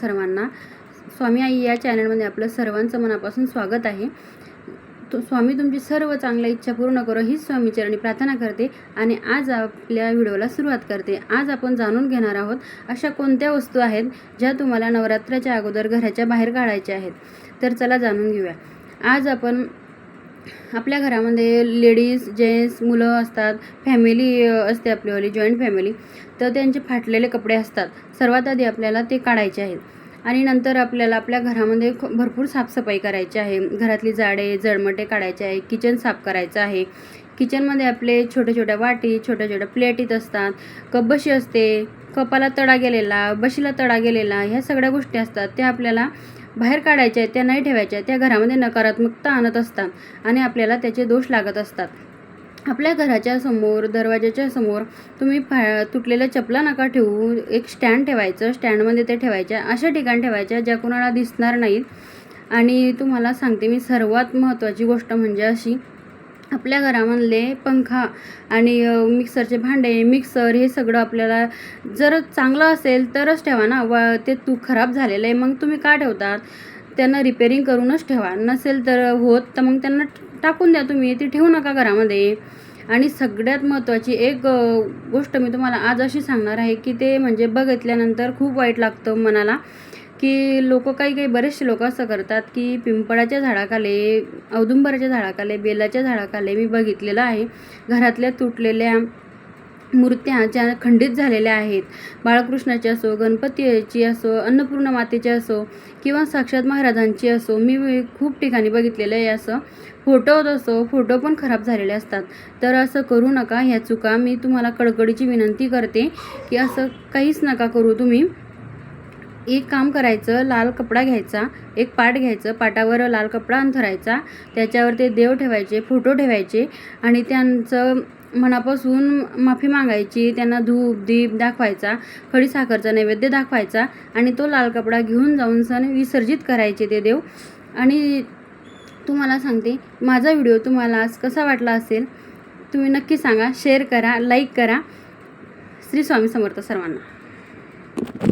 सर्वांना. स्वामी आई या चॅनलमध्ये आपलं सर्वांचं मनापासून स्वागत आहे. तो स्वामी तुमची सर्व चांगल्या इच्छा पूर्ण करो हीच स्वामीचरणी प्रार्थना करते आणि आज आपल्या व्हिडिओला सुरुवात करते. आज आपण जाणून घेणार आहोत अशा कोणत्या वस्तू आहेत ज्या तुम्हाला नवरात्राच्या अगोदर घराच्या बाहेर काढायच्या आहेत. तर चला जाणून घेऊया. आज आपण आपल्या घरामध्ये लेडीज जेंट्स मुलं असतात फॅमिली असते आपलीवाली जॉईंट फॅमिली. तर त्यांचे फाटलेले कपडे असतात. सर्वात आधी आपल्याला ते काढायचे आहेत. आणि नंतर आपल्याला आपल्या घरामध्ये भरपूर साफसफाई करायची आहे. घरातली जाडे जळमटे काढायचे आहे. किचन साफ करायचं आहे. किचनमध्ये आपले छोट्या छोट्या वाटी छोट्या छोट्या प्लेटीत असतात. कप बशी असते. कपाला तडा गेलेला बशीला तडा गेलेला ह्या सगळ्या गोष्टी असतात. त्या आपल्याला बाहेर काढायच्या आहेत त्या नाही ठेवायच्या त्या घरामध्ये नकारात्मकता आणत असतात आणि आपल्याला त्याचे दोष लागत असतात. आपल्या घराच्या समोर दरवाजाच्या समोर तुम्ही फा तुटलेल्या चपला नका ठेवू. एक स्टँड ठेवायचं स्टँडमध्ये ते ठेवायच्या. अशा ठिकाणी ठेवायच्या ज्या कोणाला दिसणार नाहीत. आणि तुम्हाला सांगते मी सर्वात महत्त्वाची गोष्ट म्हणजे अशी आपल्या घरामधले पंखा आणि मिक्सरचे भांडे मिक्सर हे सगळं आपल्याला जर चांगलं असेल तरच ठेवा ना. व ते तू खराब झालेलं आहे मग तुम्ही का ठेवतात? त्यांना रिपेरिंग करूनच ठेवा. नसेल तर होत तर मग त्यांना टाकून द्या तुम्ही. ती ठेवू नका घरामध्ये. आणि सगळ्यात महत्त्वाची एक गोष्ट मी तुम्हाला आज अशी सांगणार आहे की ते म्हणजे बघितल्यानंतर खूप वाईट लागतं मनाला. की लोक काही काही बरेचसे लोक असं करतात की पिंपळाच्या झाडाखाली औदुंबराच्या झाडाखाली बेलाच्या झाडाखाली मी बघितलेलं आहे. घरातल्या तुटलेल्या मूर्त्या ज्या खंडित झालेल्या आहेत. बाळकृष्णाची असो गणपतीची असो अन्नपूर्णा मातेची असो किंवा साक्षात महाराजांची असो मी खूप ठिकाणी बघितलेलं आहे असं. फोटोत असो फोटो पण खराब झालेले असतात. तर असं करू नका ह्या चुका मी तुम्हाला कडकडीची विनंती करते की असं काहीच नका करू तुम्ही. एक काम करायचं लाल कपडा घ्यायचा एक पाट घ्यायचं पाटावर लाल कपडा अंथरायचा त्याच्यावर ते देव ठेवायचे फोटो ठेवायचे आणि त्यांचं मनापासून माफी मागायची त्यांना धूप दीप दाखवायचा खडीसाखरचा नैवेद्य दाखवायचा आणि तो लाल कपडा घेऊन जाऊन सण विसर्जित करायचे ते देव. आणि तुम्हाला सांगते माझा व्हिडिओ तुम्हाला आज कसा वाटला असेल तुम्ही नक्की सांगा शेअर करा लाईक करा. श्री स्वामी समर्थ सर्वांना.